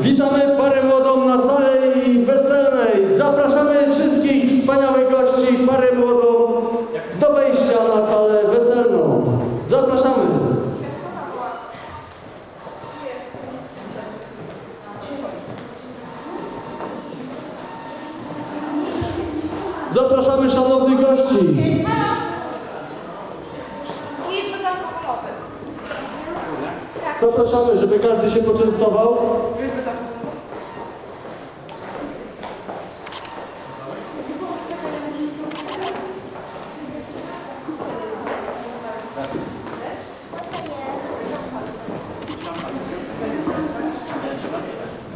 Witamy parę młodą na sali weselnej. Zapraszamy wszystkich wspaniałych gości, parę młodą do wejścia na salę weselną. Zapraszamy. Zapraszamy szanownych gości. Zapraszamy, żeby każdy się poczęstował.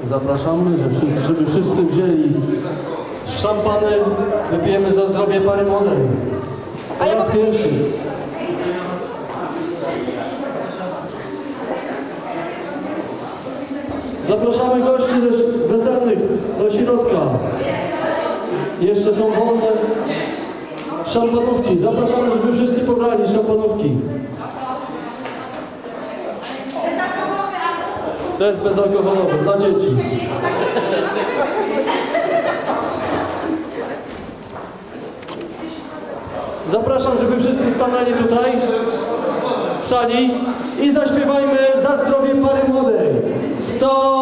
Zapraszamy, żeby wszyscy, żeby wszyscy wzięli szampany. Wypijemy za zdrowie pary młodej. Po raz pierwszy. Zapraszamy gości weselnych do środka. Jeszcze są wolne szampanówki. Zapraszamy, żeby wszyscy pobrali szampanówki. To jest bezalkoholowe, dla dzieci. Zapraszam, żeby wszyscy stanęli tutaj w sali i zaśpiewajmy za zdrowie pary młodej. 100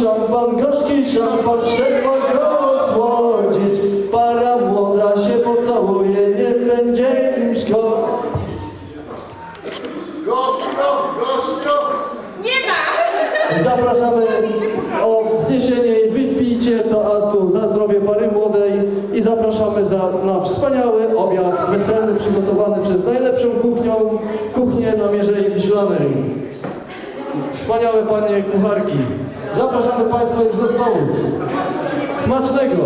szampan, gorzki szampan, trzeba go osłodzić. Para młoda się pocałuje, nie będzie im szkoda. Gościo, gościo! Nie ma! Zapraszamy o wzniesienie i wypijcie to astu za zdrowie pary młodej i zapraszamy za, na wspaniały obiad weselny przygotowany przez najlepszą kuchnią, kuchnię na Mierzei Wiślanej. Wspaniałe panie kucharki. Zapraszamy Państwa już do stołu. Smacznego!